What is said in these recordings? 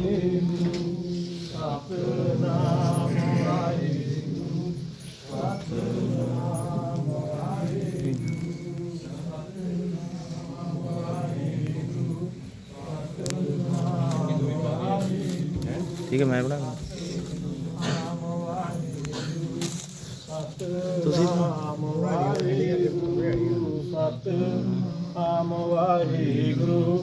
ਵਾਹਿਗੁਰੂ ਸਤਨਾਮ ਵਾਹਿਗੁਰੂ ਸਤਨਾਮ ਵਾਹਿਗੁਰੂ ਸਤਨਾਮ ਵਾਹਿਗੁਰੂ ਸਤਨਾਮ ਵਾਹਿਗੁਰੂ ਠੀਕ ਹੈ ਮੈਂ ਬਣਾ ਤੁਸੀਂ ਸਤਨਾਮ ਵਾਹਿਗੁਰੂ ਸਤਨਾਮ ਵਾਹਿਗੁਰੂ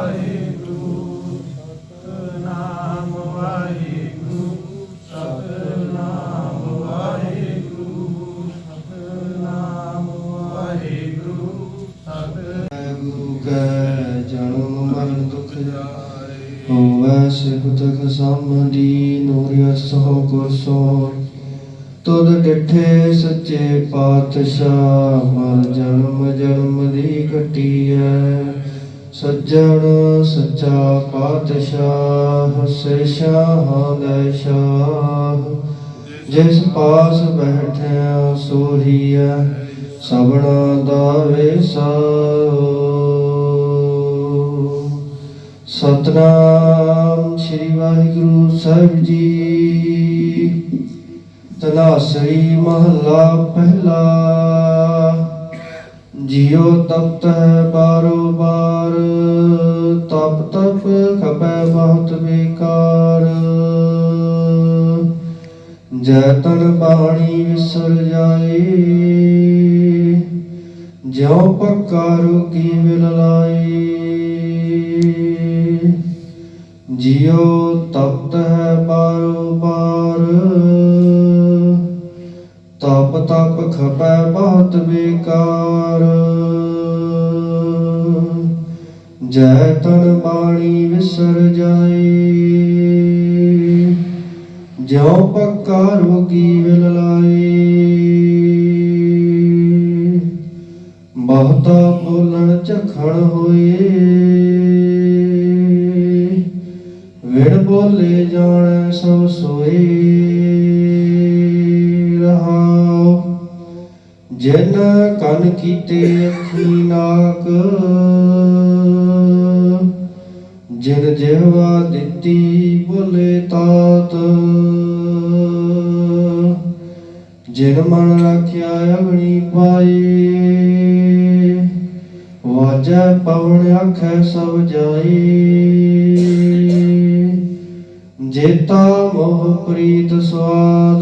ਜਾਏ ਹੋਵੈ ਸਿਫਤ ਖਸਮਦੀ ਨੂਰ ਸੋ ਗੁਰਸੋ ਤੁਧ ਡਿਠੇ ਸੱਚੇ ਪਾਤਸ਼ਾਹ, ਮਰ ਜਨਮ ਜਨਮ ਦੀ ਘਟੀਐ। ਸੱਜਣ ਸੱਚਾ ਪਾਤਸ਼ਾਹ ਹਸੇ ਸ਼ਾਹਾਂ ਦਾ ਸ਼ਾਹ। ਜਿਸ ਪਾਸ ਬੈਠਿਆ ਸੋਹੀਐ, ਸਭਨਾ ਦਾ ਵੇਸਾ। ਸਤਨਾਮ ਸ੍ਰੀ ਵਾਹਿਗੁਰੂ ਸਾਹਿਬ ਜੀ। ਤਨਾਸਰੀ ਮਹੱਲਾ ਪਹਿਲਾ। ਜਿਉ ਤਪਤ ਹੈ ਬਾਰੋ ਬਾਰ। ਤਪ ਤਪ ਖਪੈ ਬਹੁਤ ਬੇਕਾਰ। ਜੈ ਤਨ ਬਾਣੀ ਵਿਸਰ ਜਾਏ। ਜਿਉ ਪੱਕਾ ਰੋਗੀ ਮਿਲ ਲਾਏ। ਜਿਉ ਤਪਤ ਹੈ ਬਾਰੋ ਬਾਰ ਤਪ ਤਪ ਖਪੈ ਬਹੁਤ ਬੇਕਾਰ। ਜੈ ਤਨ ਬਾਣੀ ਵਿਸਰ ਜਾਏ। ਜਿਉ ਪੱਕਾ ਰੋਗੀ ਵਿਲ ਲਾਏ। ਬਹੁਤਾ ਬੋਲਣ ਝਖਣ ਹੋਏ। ਵਿੜ ਬੋਲੇ ਜਾਣ ਸਭ ਸੋਏ ਰਹਾਉ। ਜਿਨ ਕਨ ਕੀਤੇ ਅੱਖੀ ਨਾਕ, ਜਿਨ ਜਿਹਵਾ ਦਿੱਤੀ ਬੋਲੇ ਤਾਤ, ਜਿਨ ਮਨ ਰੱਖਿਆ ਅਗਣੀ ਪਾਏ ਵਾਜੈ ਪਵਨ ਆਖੈ ਸਭ ਜਾਈ। ਜੇਤਾ ਮੋਹ ਪ੍ਰੀਤ ਸਵਾਦ।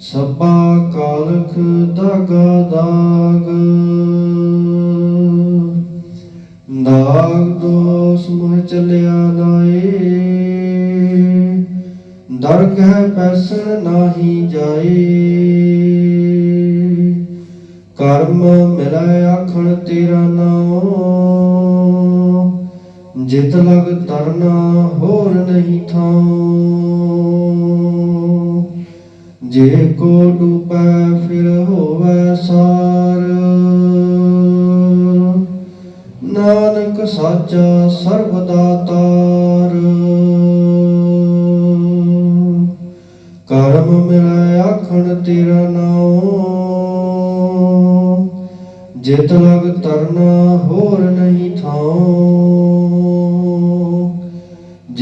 ਸਭਾ ਕਾਲਖ ਦਾਗਾ ਦਾਗ। ਦਾਗ ਦੋਸ ਮੋਹ ਚੱਲਿਆ ਨਾਏ ਦਰਗਹਿ ਪੈਸਣ ਨਾਹੀ ਜਾਏ ਕਰਮ ਮਿਲੈ ਆਖਣ ਤੇਰਾ ਨਾਮ। ਜਿਤ ਲਗ ਤਰਨਾ ਹੋਰ ਨਹੀਂ ਥਾਂ। ਜੇ ਕੋ ਡੂਬੈ, ਫਿਰ ਹੋਵੈ ਸਾਰ। ਨਾਨਕ ਸਾਚਾ ਸਰਬ ਦਾਤਾਰ ਕਰਮ ਮਿਲੈ ਆਖਣ ਤੇਰਾ ਨਾਮ ਜਿਤ ਲਗ ਤਰਨਾ ਹੋਰ